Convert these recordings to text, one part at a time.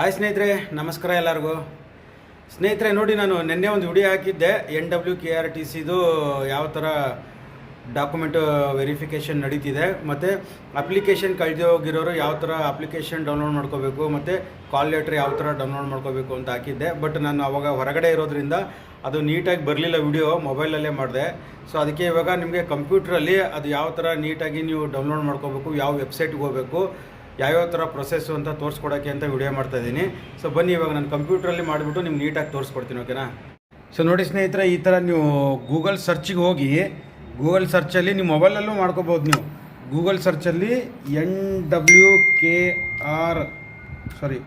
Hi ಸ್ನೇಹಿತರೆ, ನಮಸ್ಕಾರ ಎಲ್ಲರಿಗೂ. ಸ್ನೇಹಿತರೆ, ನೋಡಿ ನಾನು ನಿನ್ನೆ ಒಂದು ವಿಡಿಯೋ ಹಾಕಿದ್ದೆ N W K R T ಸಿದು ಯಾವ ಥರ ಡಾಕ್ಯುಮೆಂಟ್ ವೆರಿಫಿಕೇಷನ್ ನಡೀತಿದೆ, ಮತ್ತು ಅಪ್ಲಿಕೇಶನ್ ಕಳೆದು ಹೋಗಿರೋರು ಯಾವ ಥರ ಅಪ್ಲಿಕೇಶನ್ ಡೌನ್ಲೋಡ್ ಮಾಡ್ಕೋಬೇಕು, ಮತ್ತು ಕಾಲ್ ಲೆಟ್ರ್ ಯಾವ ಥರ ಡೌನ್ಲೋಡ್ ಮಾಡ್ಕೋಬೇಕು ಅಂತ ಹಾಕಿದ್ದೆ. ಬಟ್ ನಾನು ಅವಾಗ ಹೊರಗಡೆ ಇರೋದ್ರಿಂದ ಅದು ನೀಟಾಗಿ ಬರಲಿಲ್ಲ ವಿಡಿಯೋ, ಮೊಬೈಲಲ್ಲೇ ಮಾಡಿದೆ. ಸೊ ಅದಕ್ಕೆ ಇವಾಗ ನಿಮಗೆ ಕಂಪ್ಯೂಟ್ರಲ್ಲಿ ಅದು ಯಾವ ಥರ ನೀಟಾಗಿ ನೀವು ಡೌನ್ಲೋಡ್ ಮಾಡ್ಕೋಬೇಕು, ಯಾವ ವೆಬ್ಸೈಟ್ಗೆ ಹೋಗಬೇಕು ಯಾವ್ಯಾವ ಥರ ಪ್ರೊಸೆಸ್ಸು ಅಂತ ತೋರಿಸ್ಕೊಡೋಕ್ಕೆ ಅಂತ ವಿಡಿಯೋ ಮಾಡ್ತಾ ಇದ್ದೀನಿ. ಸೊ ಬನ್ನಿ, ಇವಾಗ ನಾನು ಕಂಪ್ಯೂಟ್ರಲ್ಲಿ ಮಾಡಿಬಿಟ್ಟು ನಿಮ್ಗೆ ನೀಟಾಗಿ ತೋರಿಸ್ಕೊಡ್ತೀನಿ ಓಕೆನಾ ಸೊ ನೋಡಿ ಸ್ನೇಹಿತರೆ, ಈ ಥರ ನೀವು ಗೂಗಲ್ ಸರ್ಚಿಗೆ ಹೋಗಿ ಗೂಗಲ್ ಸರ್ಚಲ್ಲಿ ನಿಮ್ಮ ಮೊಬೈಲಲ್ಲೂ ಮಾಡ್ಕೋಬೋದು ನೀವು. Google ಸರ್ಚಲ್ಲಿ N W K R sorry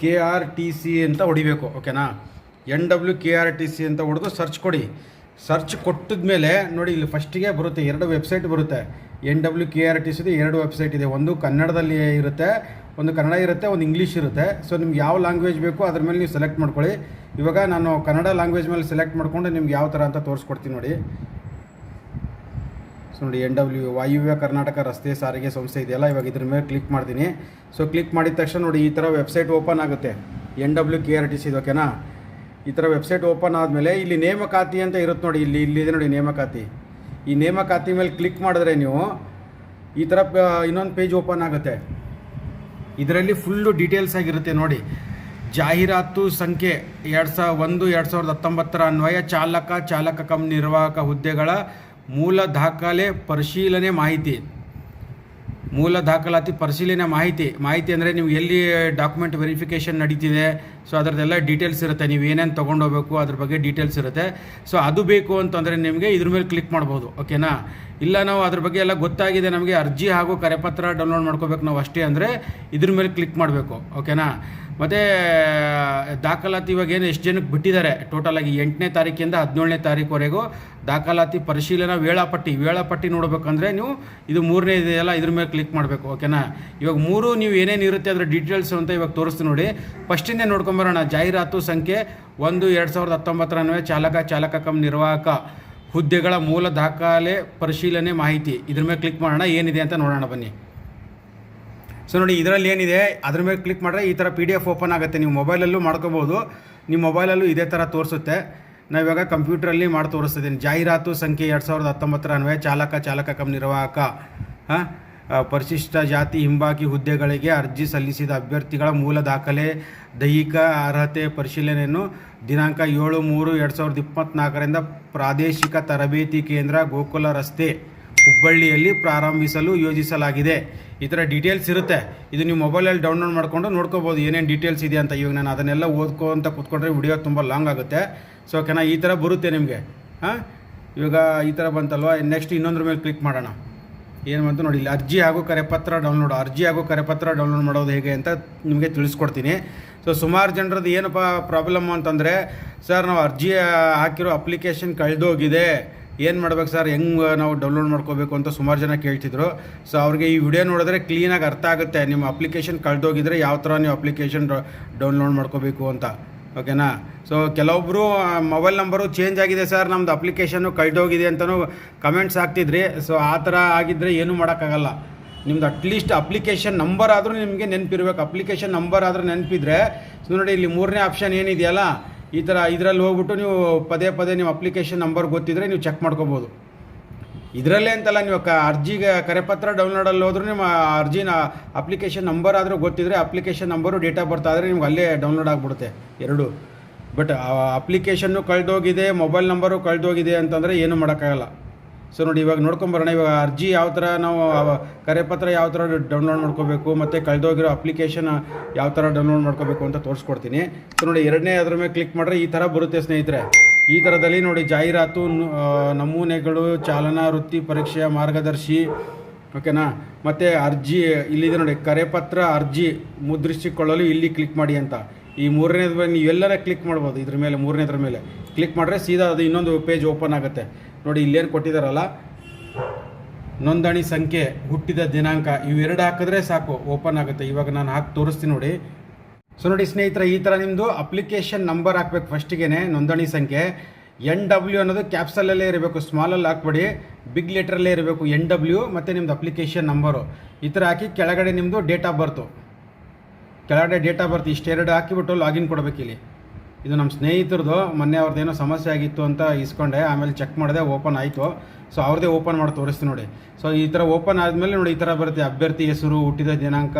K R T C ಅಂತ ಹೊಡಿಬೇಕು ಓಕೆನಾ N W K R T C ಅಂತ ಹೊಡೆದು ಸರ್ಚ್ ಕೊಡಿ. ಸರ್ಚ್ ಕೊಟ್ಟಿದ್ಮೇಲೆ, ನೋಡಿ ಇಲ್ಲಿ ಫಸ್ಟಿಗೆ ಬರುತ್ತೆ, ಎರಡು ವೆಬ್ಸೈಟ್ ಬರುತ್ತೆ. N W K R T ಸಿದು ಎರಡು ವೆಬ್ಸೈಟ್ ಇದೆ. ಒಂದು ಕನ್ನಡದಲ್ಲಿ ಇರುತ್ತೆ, ಒಂದು ಕನ್ನಡ ಇರುತ್ತೆ, ಒಂದು ಇಂಗ್ಲೀಷ್ ಇರುತ್ತೆ. ಸೊ ನಿಮ್ಗೆ ಯಾವ ಲ್ಯಾಂಗ್ವೇಜ್ ಬೇಕು ಅದ್ರ ಮೇಲೆ ನೀವು ಸೆಲೆಕ್ಟ್ ಮಾಡ್ಕೊಳ್ಳಿ. ಇವಾಗ ನಾನು ಕನ್ನಡ ಲ್ಯಾಂಗ್ವೇಜ್ ಮೇಲೆ ಸೆಲೆಕ್ಟ್ ಮಾಡ್ಕೊಂಡು ನಿಮ್ಗೆ ಯಾವ ಥರ ಅಂತ ತೋರಿಸ್ಕೊಡ್ತೀನಿ ನೋಡಿ. ಸೊ ನೋಡಿ, ಎನ್ ಡಬ್ಲ್ಯೂ, ವಾಯುವ್ಯ ಕರ್ನಾಟಕ ರಸ್ತೆ ಸಾರಿಗೆ ಸಂಸ್ಥೆ ಇದೆಯಲ್ಲ, ಇವಾಗ ಇದ್ರ ಮೇಲೆ ಕ್ಲಿಕ್ ಮಾಡ್ತೀನಿ. ಸೊ ಕ್ಲಿಕ್ ಮಾಡಿದ ತಕ್ಷಣ ನೋಡಿ, ಈ ಥರ ವೆಬ್ಸೈಟ್ ಓಪನ್ ಆಗುತ್ತೆ. N W K R T C ಓಕೆನಾ? ಈ ಥರ ವೆಬ್ಸೈಟ್ ಓಪನ್ ಆದಮೇಲೆ ಇಲ್ಲಿ ನೇಮಕಾತಿ ಅಂತ ಇರುತ್ತೆ ನೋಡಿ, ಇಲ್ಲಿ ಇಲ್ಲಿದೆ ನೋಡಿ ನೇಮಕಾತಿ. ಈ ನೇಮಕಾತಿ ಮೇಲೆ ಕ್ಲಿಕ್ ಮಾಡಿದ್ರೆ ನೀವು ಈ ಥರ ಇನ್ನೊಂದು ಪೇಜ್ ಓಪನ್ ಆಗುತ್ತೆ. ಇದರಲ್ಲಿ ಫುಲ್ಲು ಡೀಟೇಲ್ಸ್ ಆಗಿರುತ್ತೆ ನೋಡಿ. ಜಾಹೀರಾತು ಸಂಖ್ಯೆ ಎರಡು ಸಾವಿರ ಒಂದು, ಎರಡು ಸಾವಿರದ ಹತ್ತೊಂಬತ್ತರ ಅನ್ವಯ, ಚಾಲಕ ಚಾಲಕ ಕಮ್ ನಿರ್ವಾಹಕ ಹುದ್ದೆಗಳ ಮೂಲ ದಾಖಲೆ ಪರಿಶೀಲನೆ ಮಾಹಿತಿ. ಮೂಲ ದಾಖಲಾತಿ ಪರಿಶೀಲನೆ ಮಾಹಿತಿ ಮಾಹಿತಿ ಅಂದರೆ ನೀವು ಎಲ್ಲಿ ಡಾಕ್ಯುಮೆಂಟ್ ವೆರಿಫಿಕೇಷನ್ ನಡೀತಿದೆ ಸೊ ಅದರದ್ದೆಲ್ಲ ಡೀಟೇಲ್ಸ್ ಇರುತ್ತೆ. ನೀವು ಏನೇನು ತೊಗೊಂಡೋಗ್ಬೇಕು ಅದ್ರ ಬಗ್ಗೆ ಡೀಟೇಲ್ಸ್ ಇರುತ್ತೆ. ಸೊ ಅದು ಬೇಕು ಅಂತಂದರೆ ನಿಮಗೆ ಇದ್ರ ಮೇಲೆ ಕ್ಲಿಕ್ ಮಾಡ್ಬೋದು ಓಕೆನಾ ಇಲ್ಲ ನಾವು ಅದ್ರ ಬಗ್ಗೆ ಎಲ್ಲ ಗೊತ್ತಾಗಿದೆ ನಮಗೆ ಅರ್ಜಿ ಹಾಗೂ ಕರೆಪತ್ರ ಡೌನ್ಲೋಡ್ ಮಾಡ್ಕೋಬೇಕು ನಾವು ಅಷ್ಟೇ ಅಂದರೆ ಇದ್ರ ಮೇಲೆ ಕ್ಲಿಕ್ ಮಾಡಬೇಕು ಓಕೆನಾ ಮತ್ತು ದಾಖಲಾತಿ ಇವಾಗ ಏನು ಎಷ್ಟು ಜನಕ್ಕೆ ಬಿಟ್ಟಿದ್ದಾರೆ? ಟೋಟಲಾಗಿ ಎಂಟನೇ ತಾರೀಕಿಂದ ಹದಿನೇಳನೇ ತಾರೀಕುವರೆಗೂ ದಾಖಲಾತಿ ಪರಿಶೀಲನಾ ವೇಳಾಪಟ್ಟಿ. ವೇಳಾಪಟ್ಟಿ ನೋಡಬೇಕಂದ್ರೆ ನೀವು ಇದು ಮೂರನೇ ಇದೆಯಲ್ಲ, ಇದ್ರ ಮೇಲೆ ಕ್ಲಿಕ್ ಮಾಡಬೇಕು ಓಕೆನಾ ಇವಾಗ ಮೂರು ನೀವು ಏನೇನು ಇರುತ್ತೆ ಅದರ ಡೀಟೇಲ್ಸ್ ಅಂತ ಇವಾಗ ತೋರಿಸ್ತೀನಿ ನೋಡಿ. ಫಸ್ಟಿಂದ ನೋಡ್ಕೊಂಬರೋಣ ಜಾಹೀರಾತು ಸಂಖ್ಯೆ ಒಂದು, ಎರಡು ಸಾವಿರದ ಹತ್ತೊಂಬತ್ತರ ಅನ್ವಯ ಚಾಲಕ ಚಾಲಕ ಕಮ್ ನಿರ್ವಾಹಕ. ಹುದ್ದೆಗಳ ಮೂಲ ದಾಖಲೆ ಪರಿಶೀಲನೆ ಮಾಹಿತಿ. ಇದ್ರ ಮೇಲೆ ಕ್ಲಿಕ್ ಮಾಡೋಣ. ಏನಿದೆ ಅಂತ ನೋಡೋಣ ಬನ್ನಿ. ಸೊ ನೋಡಿ, ಇದರಲ್ಲಿ ಏನಿದೆ, ಅದ್ರ ಮೇಲೆ ಕ್ಲಿಕ್ ಮಾಡಿದ್ರೆ ಈ ಥರ ಪಿ ಡಿ ಎಫ್ ಓಪನ್ ಆಗುತ್ತೆ. ನೀವು ಮೊಬೈಲಲ್ಲೂ ಮಾಡ್ಕೋಬೋದು. ನಿಮ್ಮ ಮೊಬೈಲಲ್ಲೂ ಇದೇ ಥರ ತೋರಿಸುತ್ತೆ. ನಾವಿವಾಗ ಕಂಪ್ಯೂಟ್ರಲ್ಲಿ ಮಾಡಿ ತೋರಿಸ್ತಿದ್ದೀನಿ. ಜಾಹೀರಾತು ಸಂಖ್ಯೆ ಎರಡು ಸಾವಿರದ ಹತ್ತೊಂಬತ್ತರ ಅನ್ವಯ ಚಾಲಕ ಚಾಲಕ ಕಮ್ ನಿರ್ವಾಹಕ, ಹಾಂ ಪರಿಶಿಷ್ಟ ಜಾತಿ ಹಿಂಬಾಕಿ ಹುದ್ದೆಗಳಿಗೆ ಅರ್ಜಿ ಸಲ್ಲಿಸಿದ ಅಭ್ಯರ್ಥಿಗಳ ಮೂಲ ದಾಖಲೆ, ದೈಹಿಕ ಅರ್ಹತೆ ಪರಿಶೀಲನೆಯನ್ನು ದಿನಾಂಕ ಏಳು ಮೂರು ಎರಡು ಸಾವಿರದ ಇಪ್ಪತ್ತ್ನಾಲ್ಕರಿಂದ ಪ್ರಾದೇಶಿಕ ತರಬೇತಿ ಕೇಂದ್ರ ಗೋಕುಲ ರಸ್ತೆ. ಹುಬ್ಬಳ್ಳಿಯಲ್ಲಿ ಪ್ರಾರಂಭಿಸಲು ಯೋಜಿಸಲಾಗಿದೆ. ಈ ಥರ ಡೀಟೇಲ್ಸ್ ಇರುತ್ತೆ. ಇದು ನೀವು ಮೊಬೈಲಲ್ಲಿ ಡೌನ್ಲೋಡ್ ಮಾಡಿಕೊಂಡು ನೋಡ್ಕೋಬೋದು ಏನೇನು ಡೀಟೇಲ್ಸ್ ಇದೆ ಅಂತ ಇವಾಗ ನಾನು ಅದನ್ನೆಲ್ಲ ಓದ್ಕೊಂತ ಕೂತ್ಕೊಂಡ್ರೆ ವಿಡಿಯೋ ತುಂಬ ಲಾಂಗ್ ಆಗುತ್ತೆ. ಸೊ ಓಕೆನಾ ಈ ಥರ ಬರುತ್ತೆ ನಿಮಗೆ? ಹಾಂ? ಇವಾಗ ಈ ಥರ ಬಂತಲ್ವ? ನೆಕ್ಸ್ಟ್ ಇನ್ನೊಂದ್ರ ಮೇಲೆ ಕ್ಲಿಕ್ ಮಾಡೋಣ. ಏನು ಬಂತು ನೋಡಿ, ಇಲ್ಲಿ ಅರ್ಜಿ ಹಾಗೂ ಕರೆಪತ್ರ ಡೌನ್ಲೋಡ್ ಅರ್ಜಿ ಹಾಗೂ ಕರೆಪತ್ರ ಡೌನ್ಲೋಡ್ ಮಾಡೋದು ಹೇಗೆ ಅಂತ ನಿಮಗೆ ತಿಳಿಸ್ಕೊಡ್ತೀನಿ. ಸೊ ಸುಮಾರು ಜನರದ್ದು ಏನಪ್ಪ ಪ್ರಾಬ್ಲಮ್ ಅಂತಂದರೆ ಸರ್ ನಾವು ಅರ್ಜಿ ಹಾಕಿರೋ ಅಪ್ಲಿಕೇಶನ್ ಕಳೆದೋಗಿದೆ. ಏನು ಮಾಡ್ಬೇಕು ಸರ್? ಹೆಂಗೆ ನಾವು ಡೌನ್ಲೋಡ್ ಮಾಡ್ಕೋಬೇಕು ಅಂತ ಸುಮಾರು ಜನ ಕೇಳ್ತಿದ್ರು. ಸೊ ಅವ್ರಿಗೆ ಈ ವಿಡಿಯೋ ನೋಡಿದ್ರೆ ಕ್ಲೀನಾಗಿ ಅರ್ಥ ಆಗುತ್ತೆ. ನಿಮ್ಮ ಅಪ್ಲಿಕೇಶನ್ ಕಳೆದೋಗಿದ್ರೆ ಯಾವ ಥರ ನೀವು ಅಪ್ಲಿಕೇಶನ್ ಡೌನ್ಲೋಡ್ ಮಾಡ್ಕೋಬೇಕು ಅಂತ. ಓಕೆನಾ ಸೊ ಕೆಲವೊಬ್ಬರು ಮೊಬೈಲ್ ನಂಬರು ಚೇಂಜ್ ಆಗಿದೆ ಸರ್. ನಮ್ಮದು ಅಪ್ಲಿಕೇಶನ್ನು ಕಳೆದೋಗಿದೆ ಅಂತಲೂ ಕಮೆಂಟ್ಸ್ ಹಾಕ್ತಿದ್ರಿ. ಸೊ ಆ ಥರ ಆಗಿದ್ದರೆ ಏನೂ ಮಾಡೋಕ್ಕಾಗಲ್ಲ. ನಿಮ್ದು ಅಟ್ಲೀಸ್ಟ್ ಅಪ್ಲಿಕೇಶನ್ ನಂಬರ್ ಆದರೂ ನಿಮಗೆ ನೆನಪಿರ್ಬೇಕು. ಅಪ್ಲಿಕೇಶನ್ ನಂಬರ್ ಆದರೂ ನೆನಪಿದ್ರೆ, ಸೊ, ನೋಡಿ, ಇಲ್ಲಿ ಮೂರನೇ ಆಪ್ಷನ್ ಏನಿದೆಯಲ್ಲ? ಈ ಥರ ಇದರಲ್ಲಿ ಹೋಗ್ಬಿಟ್ಟು ನೀವು ಪದೇ ಪದೇ ನೀವು ಅಪ್ಲಿಕೇಶನ್ ನಂಬರ್ ಗೊತ್ತಿದ್ದರೆ ನೀವು ಚೆಕ್ ಮಾಡ್ಕೋಬೋದು. ಇದರಲ್ಲೇ ಅಂತಲ್ಲ ನೀವು ಕ ಅರ್ಜಿಗೆ ಕರೆಪತ್ರ ಡೌನ್ಲೋಡಲ್ಲಿ ಹೋದ್ರೂ ನಿಮ್ಮ ಅರ್ಜಿನ ಅಪ್ಲಿಕೇಶನ್ ನಂಬರ್ ಆದರೂ ಗೊತ್ತಿದ್ದರೆ application number date of birth ಆದರೆ ನಿಮ್ಗೆ ಅಲ್ಲೇ ಡೌನ್ಲೋಡ್ ಆಗಿಬಿಡುತ್ತೆ ಎರಡು. ಬಟ್ ಅಪ್ಲಿಕೇಶನ್ನು ಕಳೆದೋಗಿದೆ, ಮೊಬೈಲ್ ನಂಬರು ಕಳೆದೋಗಿದೆ ಅಂತಂದರೆ ಏನೂ ಮಾಡೋಕ್ಕಾಗಲ್ಲ. ಸೊ ನೋಡಿ, ಇವಾಗ ನೋಡ್ಕೊಂಬರೋಣ ಇವಾಗ ಅರ್ಜಿ ಯಾವ ಥರ ನಾವು ಕರೆಪತ್ರ ಯಾವ ಥರ ಡೌನ್ಲೋಡ್ ಮಾಡ್ಕೋಬೇಕು, ಮತ್ತು ಕಳೆದೋಗಿರೋ ಅಪ್ಲಿಕೇಶನ್ ಯಾವ ಥರ ಡೌನ್ಲೋಡ್ ಮಾಡ್ಕೋಬೇಕು ಅಂತ ತೋರಿಸ್ಕೊಡ್ತೀನಿ. ಸೊ ನೋಡಿ, ಎರಡನೇ ಅದ್ರ ಮೇಲೆ ಕ್ಲಿಕ್ ಮಾಡಿದ್ರೆ ಈ ಥರ ಬರುತ್ತೆ, ಸ್ನೇಹಿತರೆ. ಈ ಥರದಲ್ಲಿ ನೋಡಿ, ಜಾಹೀರಾತು ನಮೂನೆಗಳು, ಚಾಲನಾ, ವೃತ್ತಿ ಪರೀಕ್ಷೆಯ ಮಾರ್ಗದರ್ಶಿ ಓಕೆನಾ ಮತ್ತು ಅರ್ಜಿ, ಇಲ್ಲಿದೆ ನೋಡಿ, ಕರೆಪತ್ರ ಅರ್ಜಿ ಮುದ್ರಿಸಿಕೊಳ್ಳಲು ಇಲ್ಲಿ ಕ್ಲಿಕ್ ಮಾಡಿ ಅಂತ. ಈ ಮೂರನೇದ್ರ ಮೇಲೆ ನೀವೆಲ್ಲರ ಕ್ಲಿಕ್ ಮಾಡ್ಬೋದು ಇದ್ರ ಮೇಲೆ, ಮೂರನೇದ್ರ ಮೇಲೆ. ಕ್ಲಿಕ್ ಮಾಡಿದ್ರೆ ಸೀದಾ ಅದು ಇನ್ನೊಂದು ಪೇಜ್ ಓಪನ್ ಆಗುತ್ತೆ. ನೋಡಿ ಇಲ್ಲೇನು ಕೊಟ್ಟಿದ್ದಾರಲ್ಲ ನೋಂದಣಿ ಸಂಖ್ಯೆ ಹುಟ್ಟಿದ ದಿನಾಂಕ, ಇವೆರಡು ಹಾಕಿದ್ರೆ ಸಾಕು, ಓಪನ್ ಆಗುತ್ತೆ. ಇವಾಗ ನಾನು ಹಾಕಿ ತೋರಿಸ್ತೀನಿ ನೋಡಿ. ಸೊ ನೋಡಿ ಸ್ನೇಹಿತರೆ, ಈ ಥರ ನಿಮ್ಮದು ಅಪ್ಲಿಕೇಶನ್ ನಂಬರ್ ಹಾಕ್ಬೇಕು ಫಸ್ಟಿಗೆ ನೋಂದಣಿ ಸಂಖ್ಯೆ. ಎನ್ ಡಬ್ಲ್ಯೂ ಅನ್ನೋದು ಕ್ಯಾಪ್ಸಲಲ್ಲೇ ಇರಬೇಕು, ಸ್ಮಾಲಲ್ಲಿ ಹಾಕ್ಬೇಡಿ. ಬಿಗ್ ಲೆಟ್ರಲ್ಲೇ ಇರಬೇಕು ಎನ್ ಡಬ್ಲ್ಯೂ ಮತ್ತು ನಿಮ್ಮದು ಅಪ್ಲಿಕೇಶನ್ ನಂಬರು. ಈ ಥರ ಹಾಕಿ ಕೆಳಗಡೆ ನಿಮ್ಮದು ಡೇಟ್ ಆಫ್ ಬರ್ತು. ಕೆಳಗಡೆ ಡೇಟ್ ಆಫ್ ಬರ್ತ್, ಇಷ್ಟೆರಡು ಹಾಕಿಬಿಟ್ಟು ಲಾಗಿನ್ ಕೊಡಬೇಕು ಇಲ್ಲಿ ಇದು ನಮ್ಮ ಸ್ನೇಹಿತರದು ಮೊನ್ನೆ ಅವ್ರದ್ದು ಏನೋ ಸಮಸ್ಯೆ ಆಗಿತ್ತು ಅಂತ ಇಸ್ಕೊಂಡೆ, ಆಮೇಲೆ ಚೆಕ್ ಮಾಡಿದೆ ಓಪನ್ ಆಯಿತು. ಸೊ ಅವ್ರದ್ದೇ ಓಪನ್ ಮಾಡಿ ತೋರಿಸ್ತೀನಿ ನೋಡಿ. ಸೊ ಈ ಥರ ಓಪನ್ ಆದಮೇಲೆ ನೋಡಿ, ಈ ಥರ ಬರುತ್ತೆ. ಅಭ್ಯರ್ಥಿ ಹೆಸರು, ಹುಟ್ಟಿದ ದಿನಾಂಕ,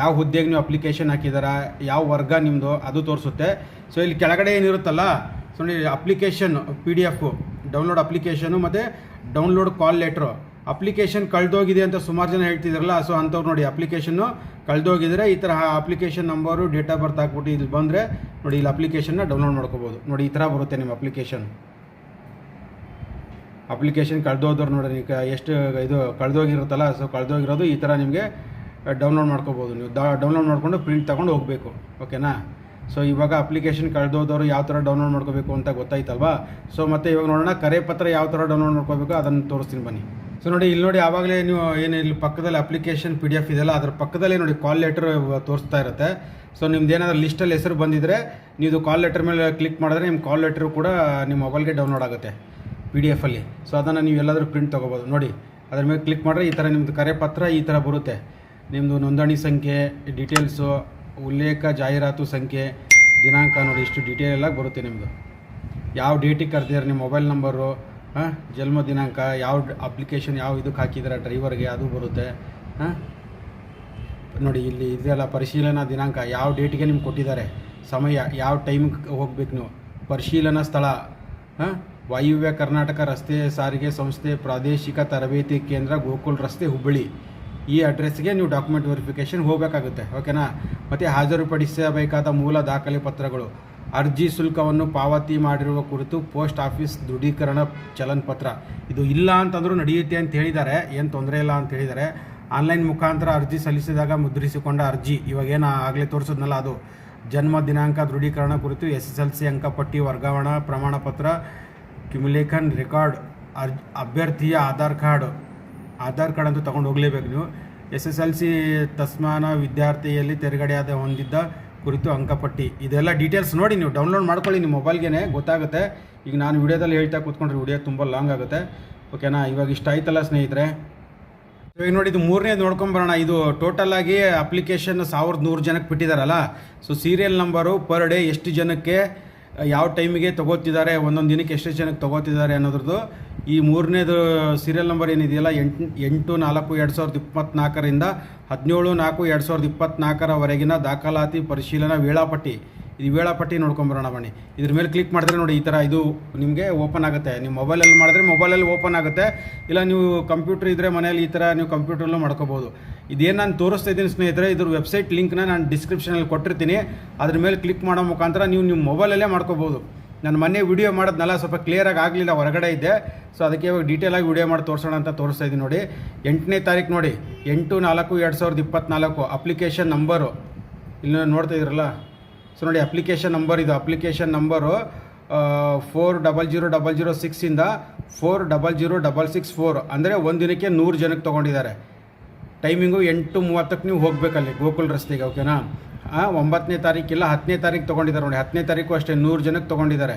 ಯಾವ ಹುದ್ದೆಗೆ ನೀವು ಅಪ್ಲಿಕೇಶನ್ ಹಾಕಿದಾರಾ, ಯಾವ ವರ್ಗ ನಿಮ್ಮದು ಅದು ತೋರಿಸುತ್ತೆ. ಸೊ ಇಲ್ಲಿ ಕೆಳಗಡೆ ಏನಿರುತ್ತಲ್ಲ ಸೊ ನೋಡಿ application P D F download application ಮತ್ತು ಡೌನ್ಲೋಡ್ ಕಾಲ್ ಲೆಟ್ರು ಅಪ್ಲಿಕೇಶನ್ ಕಳೆದೋಗಿದೆ ಅಂತ ಸುಮಾರು ಜನ ಹೇಳ್ತಿದ್ರಲ್ಲ, ಸೊ ಅಂಥವ್ರು ನೋಡಿ ಅಪ್ಲಿಕೇಶನ್ನು ಕಳೆದೋಗಿದ್ರೆ ಈ ಥರ application number, date of birth ಹಾಕ್ಬಿಟ್ಟು ಇಲ್ಲಿ ಬಂದರೆ ನೋಡಿ ಇಲ್ಲಿ ಅಪ್ಲಿಕೇಶನ್ನ ಡೌನ್ಲೋಡ್ ಮಾಡ್ಕೋಬೋದು. ನೋಡಿ ಈ ಥರ ಬರುತ್ತೆ ನಿಮ್ಮ ಅಪ್ಲಿಕೇಶನ್. ಅಪ್ಲಿಕೇಶನ್ ಕಳೆದೋದ್ರು ನೋಡಿ ಎಷ್ಟು ಇದು ಕಳೆದೋಗಿರುತ್ತಲ್ಲ, ಸೊ ಕಳೆದೋಗಿರೋದು ಈ ಥರ ನಿಮಗೆ ಡೌನ್ಲೋಡ್ ಮಾಡ್ಕೋಬೋದು. ನೀವು ಡೌನ್ಲೋಡ್ ಮಾಡಿಕೊಂಡು ಪ್ರಿಂಟ್ ತೊಗೊಂಡು ಹೋಗಬೇಕು, ಓಕೆನಾ? ಸೊ ಇವಾಗ ಅಪ್ಲಿಕೇಶನ್ ಕಳೆದೋದವರು ಯಾವ ಥರ ಡೌನ್ಲೋಡ್ ಮಾಡ್ಕೋಬೇಕು ಅಂತ ಗೊತ್ತಾಯ್ತಲ್ವಾ? ಸೊ ಮತ್ತೆ ಇವಾಗ ನೋಡೋಣ, ಕರೆ ಪತ್ರ ಯಾವ ಥರ ಡೌನ್ಲೋಡ್ ಮಾಡ್ಕೋಬೇಕು ಅದನ್ನು ತೋರಿಸ್ತೀನಿ ಬನ್ನಿ. ಸೊ ನೋಡಿ, ಇಲ್ಲಿ ನೋಡಿ ಆವಾಗಲೇ ನೀವು ಏನು ಇಲ್ಲಿ ಪಕ್ಕದಲ್ಲಿ ಅಪ್ಲಿಕೇಶನ್ ಪಿ ಡಿ ಎಫ್ ಇದೆಲ್ಲ ಅದ್ರ ಪಕ್ಕದಲ್ಲೇ ನೋಡಿ ಕಾಲ್ ಲೆಟರ್ ತೋರಿಸ್ತಾ ಇರುತ್ತೆ. ಸೊ ನಿಮ್ದು ಏನಾದರೂ ಲಿಸ್ಟಲ್ಲಿ ಹೆಸರು ಬಂದಿದ್ರೆ ನೀವು ಕಾಲ್ ಲೆಟರ್ ಮೇಲೆ ಕ್ಲಿಕ್ ಮಾಡಿದ್ರೆ ನಿಮ್ಮ ಕಾಲ್ ಲೆಟರ್ ಕೂಡ ನಿಮ್ಮ ಮೊಬೈಲ್ಗೆ ಡೌನ್ಲೋಡ್ ಆಗುತ್ತೆ ಪಿ ಡಿ ಎಫಲ್ಲಿ ಸೊ ಅದನ್ನು ನೀವು ಎಲ್ಲಾದರೂ ಪ್ರಿಂಟ್ ತೊಗೋಬೋದು. ನೋಡಿ, ಅದ್ರ ಮೇಲೆ ಕ್ಲಿಕ್ ಮಾಡಿದ್ರೆ ಈ ಥರ ನಿಮ್ಮದು ಕರೆ ಪತ್ರ ಈ ಥರ ಬರುತ್ತೆ. ನಿಮ್ಮದು ನೋಂದಣಿ ಸಂಖ್ಯೆ ಡೀಟೇಲ್ಸು ಉಲ್ಲೇಖ, ಜಾಹೀರಾತು ಸಂಖ್ಯೆ, ದಿನಾಂಕ ನೋಡಿ, ಇಷ್ಟು ಡೀಟೇಲ್ ಎಲ್ಲ ಬರುತ್ತೆ ನಿಮ್ಮದು ಯಾವ ಡೇಟಿಗೆ ಕರೆದಿದ್ದಾರೆ, ನಿಮ್ಮ ಮೊಬೈಲ್ ನಂಬರು ಹಾಂ? ಜನ್ಮ ದಿನಾಂಕ, ಯಾವ ಅಪ್ಲಿಕೇಶನ್ ಯಾವ ಇದಕ್ಕೆ ಹಾಕಿದ್ದಾರೆ ಡ್ರೈವರ್ಗೆ ಅದು ಬರುತ್ತೆ. ಹಾಂ? ನೋಡಿ, ಇಲ್ಲಿ ಇದೆಲ್ಲ ಪರಿಶೀಲನಾ ದಿನಾಂಕ, ಯಾವ ಡೇಟ್ಗೆ ನಿಮ್ಗೆ ಕೊಟ್ಟಿದ್ದಾರೆ? ಸಮಯ, ಯಾವ ಟೈಮ್ಗೆ ಹೋಗ್ಬೇಕು ನೀವು? ಪರಿಶೀಲನಾ ಸ್ಥಳ, ಹಾಂ? ವಾಯುವ್ಯ ಕರ್ನಾಟಕ ರಸ್ತೆ ಸಾರಿಗೆ ಸಂಸ್ಥೆ, ಪ್ರಾದೇಶಿಕ ತರಬೇತಿ ಕೇಂದ್ರ, ಗೋಕುಲ್ ರಸ್ತೆ, ಹುಬ್ಬಳ್ಳಿ. ಈ ಅಡ್ರೆಸ್ಗೆ ನೀವು ಡಾಕ್ಯುಮೆಂಟ್ ವೆರಿಫಿಕೇಷನ್ ಹೋಗಬೇಕಾಗುತ್ತೆ ಓಕೆನಾ ಮತ್ತು ಹಾಜರುಪಡಿಸಬೇಕಾದ ಮೂಲ ದಾಖಲೆ ಪತ್ರಗಳು. ಅರ್ಜಿ ಶುಲ್ಕವನ್ನು ಪಾವತಿ ಮಾಡಿರುವ ಕುರಿತು ಪೋಸ್ಟ್ ಆಫೀಸ್ ದೃಢೀಕರಣ ಚಲನ್ ಪತ್ರ ಇದು ಇಲ್ಲ ಅಂತಂದರೂ ನಡೆಯುತ್ತೆ ಅಂತ ಹೇಳಿದ್ದಾರೆ. ಏನು ತೊಂದರೆ ಇಲ್ಲ ಅಂತ ಹೇಳಿದ್ದಾರೆ. ಆನ್ಲೈನ್ ಮುಖಾಂತರ ಅರ್ಜಿ ಸಲ್ಲಿಸಿದಾಗ ಮುದ್ರಿಸಿಕೊಂಡ ಅರ್ಜಿ. ಇವಾಗ ಏನು ಆಗಲೇ ತೋರಿಸೋದ್ನಲ್ಲ ಅದು. ಜನ್ಮ ದಿನಾಂಕ ದೃಢೀಕರಣ ಕುರಿತು ಎಸ್ ಎಸ್ ಎಲ್ ಸಿ ಅಂಕಪಟ್ಟಿ ವರ್ಗಾವಣಾ ಪ್ರಮಾಣ ಪತ್ರ, ಕ್ಯುಮುಲೇಖನ್ ರೆಕಾರ್ಡ್ ಅರ್ಜ್ ಅಭ್ಯರ್ಥಿಯ ಆಧಾರ್ ಕಾರ್ಡ್ ಆಧಾರ್ ಕಾರ್ಡ್ ಅಂತೂ ತೊಗೊಂಡು ಹೋಗಲೇಬೇಕು ನೀವು. ಎಸ್ ಎಸ್ ಎಲ್ ಸಿ ತಸ್ಮಾನ ವಿದ್ಯಾರ್ಥಿಯಲ್ಲಿ ತೆರೆಗಡೆಯಾದ ಹೊಂದಿದ್ದ ಕುರಿತು ಅಂಕಪಟ್ಟಿ. ಇದೆಲ್ಲ ಡೀಟೇಲ್ಸ್ ನೋಡಿ ನೀವು ಡೌನ್ಲೋಡ್ ಮಾಡ್ಕೊಳ್ಳಿ ನಿಮ್ಮ ಮೊಬೈಲ್ಗೆ ಗೊತ್ತಾಗುತ್ತೆ. ಈಗ ನಾನು ವಿಡಿಯೋದಲ್ಲಿ ಹೇಳ್ತಾ ಕೂತ್ಕೊಂಡ್ರೆ ವಿಡಿಯೋ ತುಂಬ ಲಾಂಗ್ ಆಗುತ್ತೆ. ಓಕೆನಾ ಇವಾಗ ಇಷ್ಟ ಆಯ್ತಲ್ಲ ಸ್ನೇಹಿತರೆ? ಇವಾಗ ನೋಡಿ, ಇದು ಮೂರನೇ ನೋಡ್ಕೊಂಬರೋಣ ಇದು ಟೋಟಲ್ ಆಗಿ ಅಪ್ಲಿಕೇಶನ್ ಸಾವಿರದ ನೂರು ಜನಕ್ಕೆ ಬಿಟ್ಟಿದ್ದಾರಲ್ಲ so serial number per day ಎಷ್ಟು ಜನಕ್ಕೆ ಯಾವ ಟೈಮಿಗೆ ತೊಗೋತಿದ್ದಾರೆ, ಒಂದೊಂದು ದಿನಕ್ಕೆ ಎಷ್ಟು ಜನಕ್ಕೆ ತೊಗೋತಿದ್ದಾರೆ ಅನ್ನೋದ್ರದ್ದು ಈ ಮೂರನೇದು ಸೀರಿಯಲ್ ನಂಬರ್ ಏನಿದೆಯಲ್ಲ, ಎಂಟು ಎಂಟು, ನಾಲ್ಕು, ಎರಡು ಸಾವಿರದ ಇಪ್ಪತ್ತ್ನಾಲ್ಕರಿಂದ ಹದಿನೇಳು, ನಾಲ್ಕು, ಎರಡು ಸಾವಿರದ ಇಪ್ಪತ್ತ್ನಾಲ್ಕರವರೆಗಿನ ದಾಖಲಾತಿ ಪರಿಶೀಲನಾ ವೇಳಾಪಟ್ಟಿ. ಇದು ವೇಳಾಪಟ್ಟಿ ನೋಡ್ಕೊಂಬರೋಣ ಬನ್ನಿ. ಇದ್ರ ಮೇಲೆ ಕ್ಲಿಕ್ ಮಾಡಿದ್ರೆ ನೋಡಿ ಈ ಥರ ಇದು ನಿಮಗೆ ಓಪನ್ ಆಗುತ್ತೆ. ನಿಮ್ಮ ಮೊಬೈಲಲ್ಲಿ ಮಾಡಿದ್ರೆ ಮೊಬೈಲಲ್ಲಿ ಓಪನ್ ಆಗುತ್ತೆ. ಇಲ್ಲ ನೀವು ಕಂಪ್ಯೂಟರ್ ಇದ್ದರೆ ಮನೇಲಿ ಈ ಥರ ನೀವು ಕಂಪ್ಯೂಟ್ರಲ್ಲೂ ಮಾಡ್ಕೋಬೋದು. ಇದೇನು ನಾನು ತೋರಿಸ್ತಾ ಇದ್ದೀನಿ ಸ್ನೇಹಿತರೆ, ಇದ್ರ ವೆಬ್ಸೈಟ್ ಲಿಂಕ್ನ ನಾನು ಡಿಸ್ಕ್ರಿಪ್ಷನಲ್ಲಿ ಕೊಟ್ಟಿರ್ತೀನಿ. ಅದ್ರ ಮೇಲೆ ಕ್ಲಿಕ್ ಮಾಡೋ ಮುಖಾಂತರ ನೀವು ನಿಮ್ಮ ಮೊಬೈಲಲ್ಲೇ ಮಾಡ್ಕೋಬೋದು. ನಾನು ಮೊನ್ನೆ ವಿಡಿಯೋ ಮಾಡೋದ್ನಲ್ಲ, ಸ್ವಲ್ಪ ಕ್ಲಿಯರಾಗಿ ಆಗಲಿಲ್ಲ, ಹೊರಗಡೆ ಇದ್ದೆ. ಸೊ ಅದಕ್ಕೆ ಇವಾಗ ಡೀಟೇಲಾಗಿ ವಿಡಿಯೋ ಮಾಡಿ ತೋರಿಸೋಣ ಅಂತ ತೋರಿಸ್ತಾ ಇದ್ದೀನಿ ನೋಡಿ. ಎಂಟನೇ ತಾರೀಕು ನೋಡಿ. ಎಂಟು ನಾಲ್ಕು ಎರಡು ಸಾವಿರದ ಇಪ್ಪತ್ತ್ನಾಲ್ಕು ಅಪ್ಲಿಕೇಶನ್ ನಂಬರು ಇಲ್ಲಿ ನೋಡ್ತಾ ಇದ್ರಲ್ಲ? ಸೊ ನೋಡಿ ಅಪ್ಲಿಕೇಶನ್ ನಂಬರ್ ಇದು. Application number four double zero double zero ಸಿಕ್ಸಿಂದ four double zero double six four ಅಂದರೆ ಒಂದು ದಿನಕ್ಕೆ ನೂರು ಜನಕ್ಕೆ ತೊಗೊಂಡಿದ್ದಾರೆ. ಟೈಮಿಂಗು ಎಂಟು ಮೂವತ್ತಕ್ಕೆ ನೀವು ಹೋಗಬೇಕಲ್ಲಿ ಗೋಕುಲ್ ರಸ್ತೆಗೆ ಓಕೆನಾ ಒಂಬತ್ತನೇ ತಾರೀಕಿಲ್ಲ ಹತ್ತನೇ ತಾರೀಕು ತೊಗೊಂಡಿದ್ದಾರೆ ನೋಡಿ. ಹತ್ತನೇ ತಾರೀಕು ಅಷ್ಟೇ ನೂರು ಜನಕ್ಕೆ ತೊಗೊಂಡಿದ್ದಾರೆ.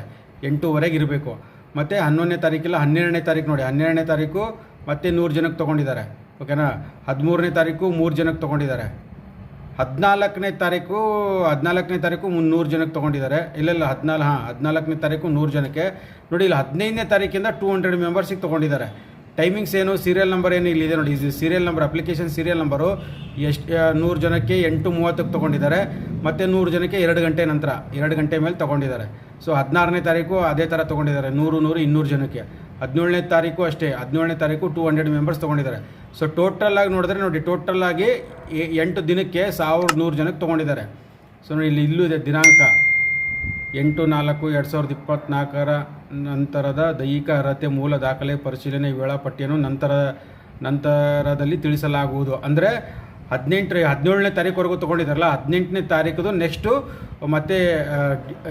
ಎಂಟೂವರೆಗೆ ಇರಬೇಕು. ಮತ್ತು ಹನ್ನೊಂದನೇ ತಾರೀಕಿಲ್ಲ ಹನ್ನೆರಡನೇ ತಾರೀಕು ನೋಡಿ. ಹನ್ನೆರಡನೇ ತಾರೀಕು ಮತ್ತೆ ನೂರು ಜನಕ್ಕೆ ತೊಗೊಂಡಿದ್ದಾರೆ ಓಕೆನಾ ಹದಿಮೂರನೇ ತಾರೀಕು ಮೂರು ಜನಕ್ಕೆ ತೊಗೊಂಡಿದ್ದಾರೆ. ಹದಿನಾಲ್ಕನೇ ತಾರೀಕು ಹದಿನಾಲ್ಕನೇ ತಾರೀಕು ಮುನ್ನೂರು ಜನಕ್ಕೆ ತೊಗೊಂಡಿದ್ದಾರೆ. ಇಲ್ಲೆಲ್ಲ ಹದಿನಾಲ್ಕು ಹಾಂ, ಹದಿನಾಲ್ಕನೇ ತಾರೀಕು ನೂರು ಜನಕ್ಕೆ. ನೋಡಿ, ಇಲ್ಲಿ, ಹದಿನೈದನೇ ತಾರೀಕಿಂದ ಟೂ ಹಂಡ್ರೆಡ್ ಮೆಂಬರ್ಸಿಗೆ ತೊಗೊಂಡಿದ್ದಾರೆ. ಟೈಮಿಂಗ್ಸ್ ಏನು ಸೀರಿಯಲ್ ನಂಬರ್ ಏನು ಇಲ್ಲಿದೆ ನೋಡಿ. ಇದು serial number application serial number ಎಷ್ಟು ನೂರು ಜನಕ್ಕೆ ಎಂಟು ಮೂವತ್ತಕ್ಕೆ ತೊಗೊಂಡಿದ್ದಾರೆ. ಮತ್ತು ನೂರು ಜನಕ್ಕೆ ಎರಡು ಗಂಟೆ ನಂತರ, ಎರಡು ಗಂಟೆ ಮೇಲೆ ತೊಗೊಂಡಿದ್ದಾರೆ. ಸೊ ಹದಿನಾರನೇ ತಾರೀಕು ಅದೇ ಥರ ತೊಗೊಂಡಿದ್ದಾರೆ. ನೂರು ನೂರು, ಇನ್ನೂರು ಜನಕ್ಕೆ. ಹದಿನೇಳನೇ ತಾರೀಕು ಅಷ್ಟೇ, ಹದಿನೇಳನೇ ತಾರೀಕು ಟೂ ಹಂಡ್ರೆಡ್ ಮೆಂಬರ್ಸ್ ತೊಗೊಂಡಿದ್ದಾರೆ. ಸೊ ಟೋಟಲ್ ಆಗಿ ನೋಡಿದ್ರೆ ನೋಡಿ ಟೋಟಲ್ ಆಗಿ ಎ- ಎಂಟು ದಿನಕ್ಕೆ ಸಾವಿರದ ನೂರು ಜನಕ್ಕೆ ತೊಗೊಂಡಿದ್ದಾರೆ. ಸೊ ನೋಡಿ, ಇಲ್ಲಿ ಇಲ್ಲೂ ಇದೆ ದಿನಾಂಕ. ಎಂಟು, ನಾಲ್ಕು, ಎರಡು ಸಾವಿರದ ಇಪ್ಪತ್ತ್ನಾಲ್ಕರ ನಂತರದ ದೈಹಿಕ ಅರ್ಹತೆ ಮೂಲ ದಾಖಲೆ ಪರಿಶೀಲನೆ ವೇಳಾಪಟ್ಟಿಯನ್ನು ನಂತರ, ನಂತರದಲ್ಲಿ ತಿಳಿಸಲಾಗುವುದು. ಅಂದರೆ ಹದಿನೆಂಟು ಹದಿನೇಳನೇ ತಾರೀಕುವರೆಗೂ ತೊಗೊಂಡಿದ್ದಾರಲ್ಲ, ಹದಿನೆಂಟನೇ ತಾರೀಕದು ನೆಕ್ಸ್ಟು ಮತ್ತೆ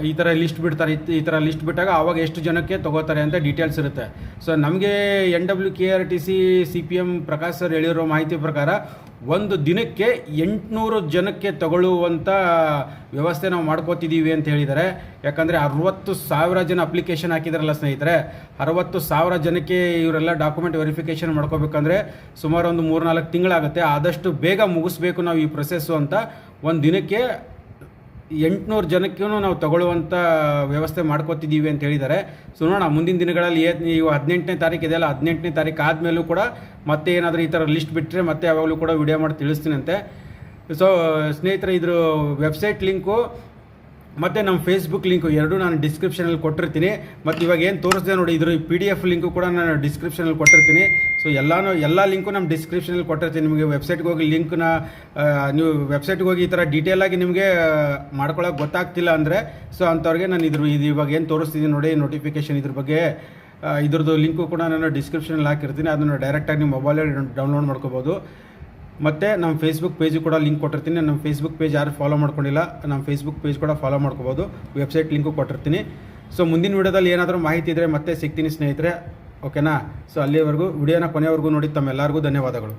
ಈ ಥರ ಲಿಸ್ಟ್ ಬಿಡ್ತಾರೆ, ಈ ಥರ ಲಿಸ್ಟ್ ಬಿಟ್ಟಾಗ ಆವಾಗ ಎಷ್ಟು ಜನಕ್ಕೆ ತಗೋತಾರೆ ಅಂತ ಡೀಟೇಲ್ಸ್ ಇರುತ್ತೆ. ಸೊ ನಮಗೆ N W K R T C C P M Prakash sir ಹೇಳಿರೋ ಮಾಹಿತಿ ಪ್ರಕಾರ ಒಂದು ದಿನಕ್ಕೆ ಎಂಟುನೂರು ಜನಕ್ಕೆ ತಗೊಳ್ಳುವಂಥ ವ್ಯವಸ್ಥೆ ನಾವು ಮಾಡ್ಕೋತಿದ್ದೀವಿ ಅಂತ ಹೇಳಿದ್ದಾರೆ ಯಾಕಂದರೆ ಅರವತ್ತು ಸಾವಿರ ಜನ ಅಪ್ಲಿಕೇಶನ್ ಹಾಕಿದಾರಲ್ಲ ಸ್ನೇಹಿತರೆ. ಅರವತ್ತು ಸಾವಿರ ಜನಕ್ಕೆ ಇವರೆಲ್ಲ ಡಾಕ್ಯುಮೆಂಟ್ ವೆರಿಫಿಕೇಷನ್ ಮಾಡ್ಕೋಬೇಕಂದ್ರೆ ಸುಮಾರು ಒಂದು ಮೂರು ನಾಲ್ಕು ತಿಂಗಳಾಗುತ್ತೆ. ಆದಷ್ಟು ಬೇಗ ಮುಗಿಸ್ಬೇಕು ನಾವು ಈ ಪ್ರೊಸೆಸ್ಸು ಅಂತ. ಒಂದು ದಿನಕ್ಕೆ ಎಂಟುನೂರು ಜನಕ್ಕೂ ನಾವು ತಗೊಳ್ಳುವಂಥ ವ್ಯವಸ್ಥೆ ಮಾಡ್ಕೋತಿದ್ದೀವಿ ಅಂತ ಹೇಳಿದ್ದಾರೆ. ಸೊ ನೋಡೋಣ, ಮುಂದಿನ ದಿನಗಳಲ್ಲಿ ನೀವು ಹದಿನೆಂಟನೇ ತಾರೀಕು ಇದೆಯಲ್ಲ, ಹದಿನೆಂಟನೇ ತಾರೀಕು ಆದಮೇಲೂ ಕೂಡ ಮತ್ತೆ ಏನಾದರೂ ಈ ಥರ ಲಿಸ್ಟ್ ಬಿಟ್ಟರೆ ಮತ್ತೆ ಯಾವಾಗಲೂ ಕೂಡ ವಿಡಿಯೋ ಮಾಡಿ ತಿಳಿಸ್ತೀನಂತೆ. ಸೊ ಸ್ನೇಹಿತರೆ, ಇದ್ರ ವೆಬ್ಸೈಟ್ ಲಿಂಕು ಮತ್ತು ನಮ್ಮ ಫೇಸ್ಬುಕ್ ಲಿಂಕು ಎರಡೂ ನಾನು ಡಿಸ್ಕ್ರಿಪ್ಷನಲ್ಲಿ ಕೊಟ್ಟಿರ್ತೀನಿ. ಮತ್ತು ಇವಾಗ ಏನು ತೋರಿಸಿದೆ ನೋಡಿ, ಇದ್ರ ಪಿ ಡಿ ಎಫ್ ಲಿಂಕು ಕೂಡ ನಾನು ಡಿಸ್ಕ್ರಿಪ್ಷನಲ್ಲಿ ಕೊಟ್ಟಿರ್ತೀನಿ. ಸೊ ಎಲ್ಲಾನು, ಎಲ್ಲ ಲಿಂಕು ನಮ್ಮ ಡಿಸ್ಕ್ರಿಪ್ಷನಲ್ಲಿ ಕೊಟ್ಟಿರ್ತೀನಿ. ನಿಮಗೆ ವೆಬ್ಸೈಟ್ಗೆ ಹೋಗಿ ಲಿಂಕ್ನ ನೀವು ವೆಬ್ಸೈಟ್ಗೆ ಹೋಗಿ ಈ ಥರ ಡೀಟೇಲಾಗಿ ನಿಮಗೆ ಮಾಡ್ಕೊಳ್ಳೋಕೆ ಗೊತ್ತಾಗ್ತಿಲ್ಲ ಅಂದರೆ ಸೊ ಅಂಥವ್ರಿಗೆ ನಾನು ಇದ್ರ, ಇದು ಇವಾಗ ಏನು ತೋರಿಸ್ತಿದ್ದೀನಿ ನೋಡಿ ನೋಟಿಫಿಕೇಷನ್ ಇದ್ರ ಬಗ್ಗೆ ಇದ್ರದ್ದು ಲಿಂಕು ಕೂಡ ನಾನು ಡಿಸ್ಕ್ರಿಪ್ಷನಲ್ಲಿ ಹಾಕಿರ್ತೀನಿ. ಅದನ್ನು ಡೈರೆಕ್ಟಾಗಿ ನೀವು ಮೊಬೈಲಲ್ಲಿ ಡೌನ್ಲೋಡ್ ಮಾಡ್ಕೋಬೋದು. ಮತ್ತು ನಮ್ಮ ಫೇಸ್ಬುಕ್ ಪೇಜ್ ಕೂಡ ಲಿಂಕ್ ಕೊಟ್ಟಿರ್ತೀನಿ. ನಮ್ಮ ಫೇಸ್ಬುಕ್ ಪೇಜ್ ಯಾರು ಫಾಲೋ ಮಾಡ್ಕೊಂಡಿಲ್ಲ ನಮ್ಮ ಫೇಸ್ಬುಕ್ ಪೇಜ್ ಕೂಡ ಫಾಲೋ ಮಾಡ್ಕೋಬೋದು. ವೆಬ್ಸೈಟ್ ಲಿಂಕು ಕೊಟ್ಟಿರ್ತೀನಿ. ಸೊ ಮುಂದಿನ ವಿಡಿಯೋದಲ್ಲಿ ಏನಾದರೂ ಮಾಹಿತಿ ಇದ್ದರೆ ಮತ್ತೆ ಸಿಗ್ತೀನಿ ಸ್ನೇಹಿತರೆ. ಓಕೆನಾ? ಸೊ ಅಲ್ಲಿವರೆಗೂ ವಿಡಿಯೋನ ಕೊನೆವರೆಗೂ ನೋಡಿ ತಮ್ಮೆಲ್ಲರಿಗೂ ಧನ್ಯವಾದಗಳು.